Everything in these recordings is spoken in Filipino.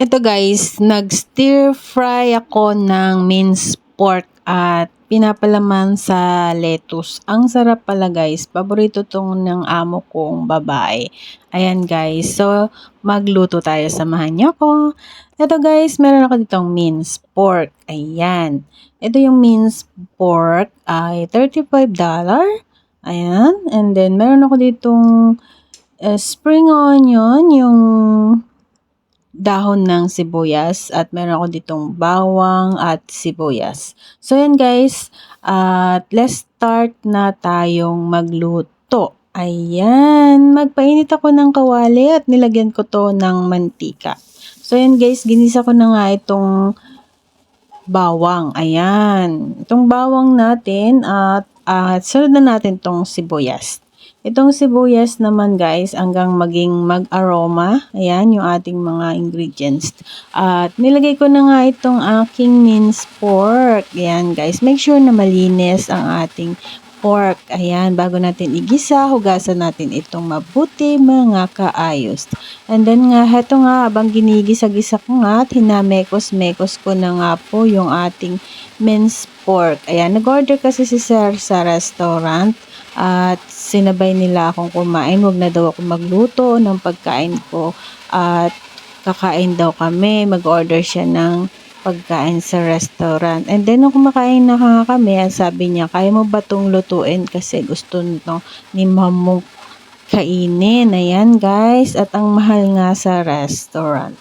Ito guys, nag-stir fry ako ng minced pork at pinapalaman sa lettuce. Ang sarap pala guys. Paborito tong ng amo kong babae. Ayan guys. So, magluto tayo. Samahan niyo ako. Ito guys, meron ako ditong minced pork. Ayan. Ito yung minced pork ay $35. Ayan. And then, meron ako ditong uh, spring onion, yung dahon ng sibuyas at meron ako ditong bawang at sibuyas. So yan guys, at let's start na tayong magluto. Ayan, magpainit ako ng kawali at nilagyan ko to ng mantika. So yan guys, ginisa ko na nga itong bawang. Ayan, itong bawang natin at at sunod na natin tong sibuyas. Itong sibuyas naman guys, hanggang maging mag-aroma. Ayan, yung ating mga ingredients. At nilagay ko na nga itong aking minced pork. Ayan guys, make sure na malinis ang ating pork. Ayan, bago natin igisa, hugasan natin itong mabuti mga kaayos. And then nga, heto nga, abang ginigisa-gisa ko nga at hinamekos-mekos ko na nga po yung ating minced pork. Ayan, nag-order kasi si Sir sa restaurant at sinabay nila akong kumain. Huwag na daw ako magluto ng pagkain ko at kakain daw kami. Mag-order siya ng pagkain sa restaurant. And then, nung kumakain na kami, sabi niya, kaya mo ba itong lutuin? Kasi gusto nito ni mamo kainin. Ayan, guys. At ang mahal nga sa restaurant.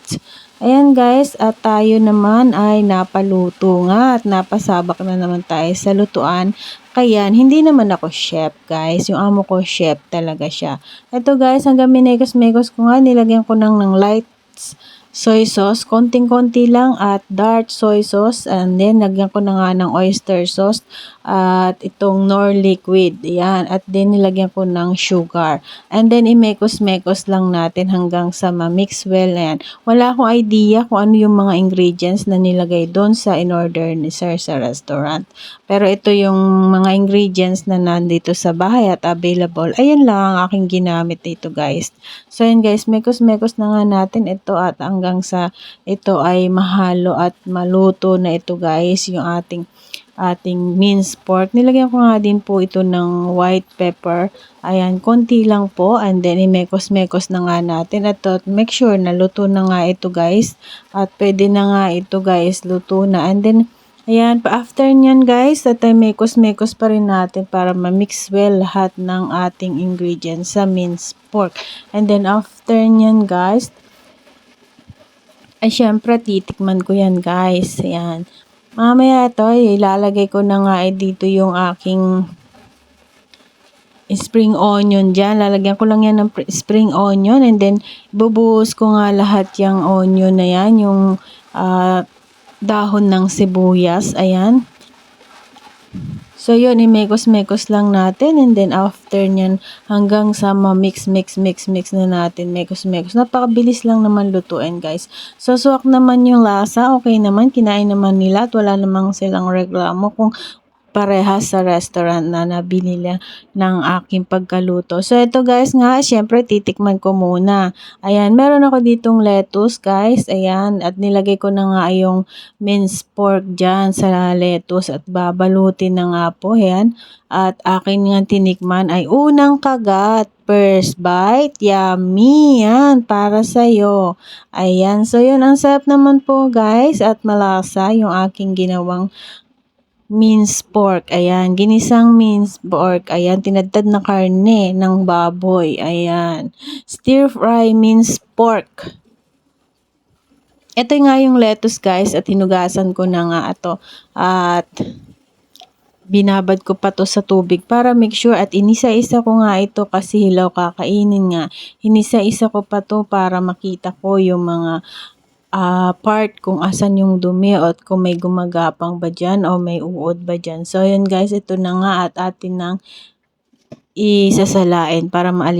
Ayan guys, at tayo naman ay napaluto nga at napasabak na naman tayo sa lutuan. Kaya hindi naman ako chef guys, yung amo ko chef talaga siya. Ito guys, hanggang minekos-mekos ko nga, nilagyan ko nang ng lights soy sauce, konting-konti lang at dark soy sauce and then lagyan ko na nga ng oyster sauce at itong nor liquid. Yan. At then nilagyan ko ng sugar. And then imekos-mekos lang natin hanggang sa ma-mix well yan. Wala akong idea kung ano yung mga ingredients na nilagay doon sa in-order ni Sir sa restaurant. Pero ito yung mga ingredients na nandito sa bahay at available. Ayan lang ang aking ginamit dito guys. So yan guys, mekos-mekos na nga natin ito at ang hanggang sa ito ay mahalo at maluto na ito guys yung ating ating minced pork. Nilagyan ko nga din po ito ng white pepper. Ayan, konti lang po. And then, imekos-mekos na nga natin. At make sure na luto na nga ito guys. At pwede na nga ito guys, luto na. And then, ayan, pa after nyan guys, at ay mekos-mekos pa rin natin para ma-mix well lahat ng ating ingredients sa minced pork. And then, after nyan guys, ay, syempre, titikman ko yan, guys. Ayan. Mamaya ito, ilalagay ko na nga eh, dito yung aking spring onion dyan. Lalagyan ko lang yan ng spring onion and then bubuhos ko nga lahat yung onion na yan, yung uh, dahon ng sibuyas. Ayan. So, yun, imekos-mekos lang natin. And then, after nyan, hanggang sa ma-mix, mix, mix, mix na natin. Mekos-mekos. Napakabilis lang naman lutuin, guys. So, suwak naman yung lasa. Okay naman. Kinain naman nila at wala namang silang reklamo kung parehas sa restaurant na nabili ng aking pagkaluto. So, ito guys nga, syempre titikman ko muna. Ayan, meron ako ditong lettuce guys. Ayan, at nilagay ko na nga yung minced pork dyan sa lettuce at babalutin na nga po. Ayan, at akin nga tinikman ay unang kagat. First bite, yummy, yan, para sa'yo. Ayan, so yun, ang sarap naman po guys at malasa yung aking ginawang minced pork. Ayan, ginisang minced pork. Ayan, tinadtad na karne ng baboy. Ayan, stir fry minced pork. Ito nga yung lettuce guys at hinugasan ko na nga ito. At binabad ko pa to sa tubig para make sure at inisa-isa ko nga ito kasi hilaw kakainin nga. Inisa-isa ko pa to para makita ko yung mga uh, part kung asan yung dumi at kung may gumagapang ba dyan o may uod ba dyan. So, yun guys, ito na nga at atin nang isasalain para maalis